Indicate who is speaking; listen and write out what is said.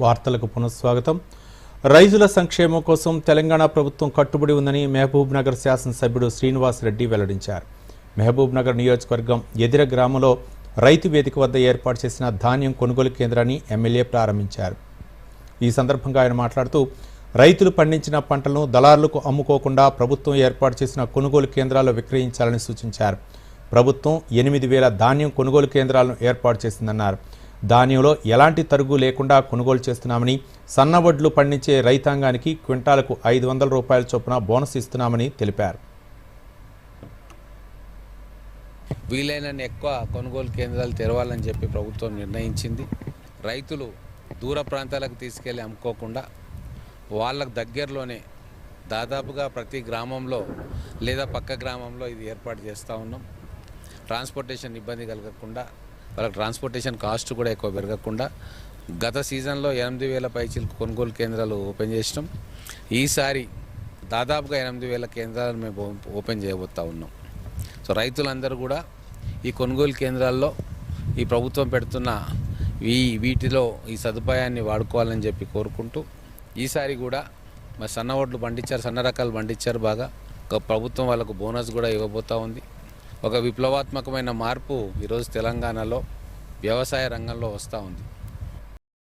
Speaker 1: వార్తలకు పునఃస్వాగతం. రైతుల సంక్షేమం కోసం తెలంగాణ ప్రభుత్వం కట్టుబడి ఉందని మహబూబ్ నగర్ శాసనసభ్యుడు శ్రీనివాస్ రెడ్డి వెల్లడించారు. మహబూబ్ నగర్ నియోజకవర్గం ఎదిర గ్రామంలో రైతు వేదిక వద్ద ఏర్పాటు చేసిన ధాన్యం కొనుగోలు కేంద్రాన్ని ఎమ్మెల్యే ప్రారంభించారు. ఈ సందర్భంగా ఆయన మాట్లాడుతూ రైతులు పండించిన పంటలను దళారులకు అమ్ముకోకుండా ప్రభుత్వం ఏర్పాటు చేసిన కొనుగోలు కేంద్రాల్లో విక్రయించాలని సూచించారు. ప్రభుత్వం ఎనిమిది వేల ధాన్యం కొనుగోలు కేంద్రాలను ఏర్పాటు చేసిందన్నారు. ధాన్యంలో ఎలాంటి తరుగు లేకుండా కొనుగోలు చేస్తున్నామని సన్నవడ్లు పండించే రైతాంగానికి క్వింటాలకు ఐదు వందల రూపాయల చొప్పున బోనస్ ఇస్తున్నామని తెలిపారు.
Speaker 2: వీలైనన్ని ఎక్కువ కొనుగోలు కేంద్రాలు తెరవాలని చెప్పి ప్రభుత్వం నిర్ణయించింది. రైతులు దూర ప్రాంతాలకు తీసుకెళ్ళి అమ్ముకోకుండా వాళ్ళకు దగ్గరలోనే దాదాపుగా ప్రతి గ్రామంలో లేదా పక్క గ్రామంలో ఇది ఏర్పాటు చేస్తూ ఉన్నాం. ట్రాన్స్పోర్టేషన్ ఇబ్బంది కలగకుండా వాళ్ళకి ట్రాన్స్పోర్టేషన్ కాస్ట్ కూడా ఎక్కువ పెరగకుండా గత సీజన్లో ఎనిమిది వేల పైచీలకు కొనుగోలు కేంద్రాలు ఓపెన్ చేసినాం. ఈసారి దాదాపుగా ఎనిమిది వేల కేంద్రాలను మేము ఓపెన్ చేయబోతా ఉన్నాం. సో రైతులందరూ కూడా ఈ కొనుగోలు కేంద్రాల్లో ఈ ప్రభుత్వం పెడుతున్న ఈ వీటిలో ఈ సదుపాయాన్ని వాడుకోవాలని చెప్పి కోరుకుంటూ ఈసారి కూడా మరి సన్న ఓట్లు పండించారు సన్న రకాలు పండించారు బాగా. ఒక ప్రభుత్వం వాళ్ళకు బోనస్ కూడా ఇవ్వబోతా ఉంది. ఒక విప్లవాత్మకమైన మార్పు ఈరోజు తెలంగాణలో వ్యవసాయ రంగంలో వస్తూ ఉంది.